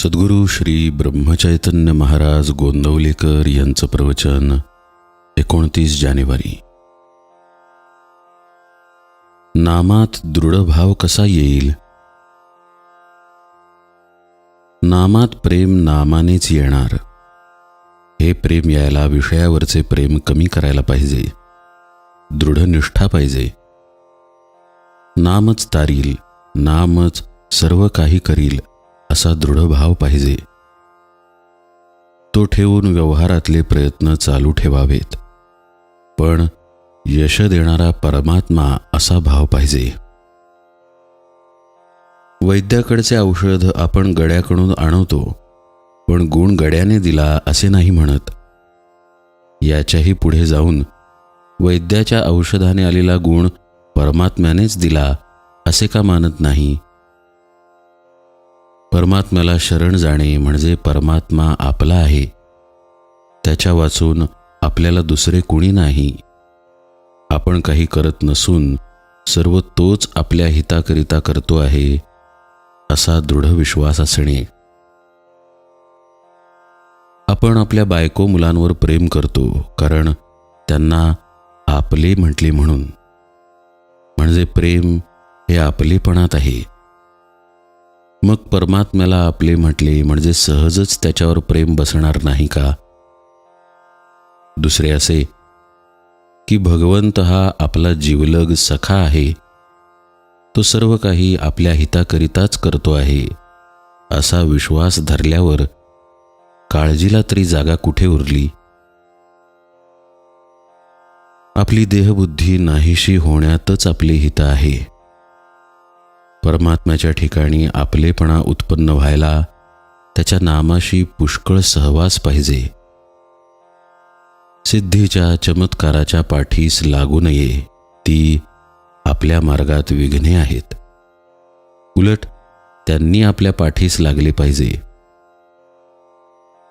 सद्गुरू श्री ब्रह्मचैतन्य महाराज गोंदवलेकर यांचं प्रवचन एकोणतीस जानेवारी. नामात दृढभाव कसा येईल? नामात प्रेम नामानेच येणार. हे प्रेम यायला विषयावरचे प्रेम कमी करायला पाहिजे. दृढ निष्ठा पाहिजे. नामच तारील नामच सर्व काही करील. असा दृढ भाव पाहिजे. तो ठेवून व्यवहारातले प्रयत्न चालू ठेवावेत. पण यश देणारा परमात्मा असा भाव पाहिजे. वैद्याकडचे औषध आपण गड्याकडून आणवतो पण गुण गड्याने दिला असे नाही म्हणत. याच्याही पुढे जाऊन वैद्याच्या औषधाने आलेला गुण परमात्म्यानेच दिला असे का मानत नाही? परमात्म्याला शरण जाणे म्हणजे परमात्मा आपला आहे. त्याच्या वाचून आपल्याला दुसरे कुणी नाही. आपण काही करत नसून सर्व तोच आपल्या हिताकरिता करतो आहे असा दृढ विश्वास असणे. आपण आपल्या बायको मुलांवर प्रेम करतो कारण त्यांना आपले म्हटले म्हणून. म्हणजे प्रेम हे आपलेपणात आहे. मग परमात्म्याला आपले म्हटले म्हणजे सहजच त्याच्यावर प्रेम बसणार नाही का? दुसरे असे की भगवंत हा आपला जीवलग सखा आहे. तो सर्व काही आपल्या हिताकरिताच करतो आहे. असा विश्वास धरल्यावर काळजीला तरी जागा कुठे उरली? आपली देहबुद्धी नाहीशी होण्यातच आपले हित आहे. परमात्म्याच्या ठिकाणी आपलेपणा उत्पन्न व्हायला त्याच्या नामाशी पुष्कळ सहवास पाहिजे. सिद्धीच्या चमत्काराच्या पाठीस लागू नये ती आपल्या मार्गात विघ्ने आहेत. उलट त्यांनी आपल्या पाठीस लागले पाहिजे.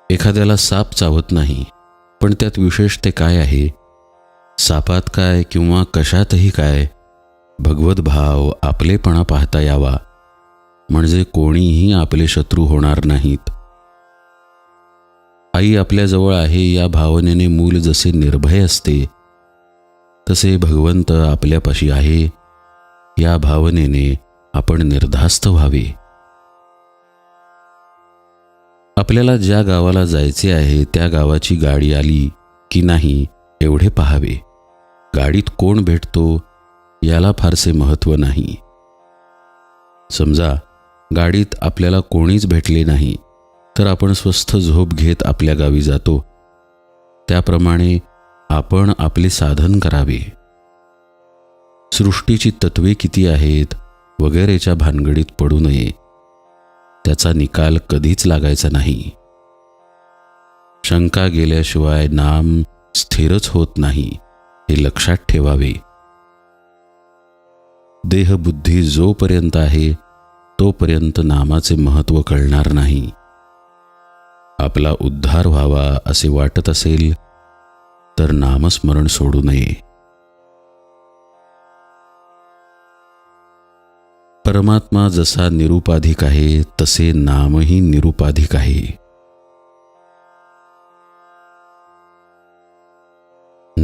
एखाद्याला साप चावत नाही पण त्यात विशेष ते काय आहे? सापात काय किंवा कशातही काय? भगवत भाव आपलेपणा पाहता यावा. म्हणजे कोणीही आपले शत्रू होणार नाहीत. आई आपल्याजवळ आहे या भावनेने मूल जसे निर्भय असते तसे भगवंत आपल्यापाशी आहे या भावनेने आपण निर्धास्त व्हावे. आपल्याला ज्या गावाला जायचे आहे त्या गावाची गाडी आली की नाही एवढे पहावे. गाडीत कोण भेटतो याला फारसे महत्त्व नाही. समजा गाडीत आपल्याला कोणीच भेटले नाही तर आपण स्वस्थ झोप घेत आपल्या गावी जातो. त्याप्रमाणे आपण आपले साधन करावे. सृष्टीची तत्वे किती आहेत वगैरेच्या भानगडीत पडू नये. त्याचा निकाल कधीच लागायचा नाही. शंका गेल्याशिवाय नाम स्थिरच होत नाही हे लक्षात ठेवावे. देहबुद्धी जोपर्यंत आहे तोपर्यंत नामाचे महत्त्व कळणार नाही. आपला उद्धार व्हावा असे वाटत असेल तर नामस्मरण सोडू नये. परमात्मा जसा निरुपाधिक आहे तसे नामही निरुपाधिक आहे.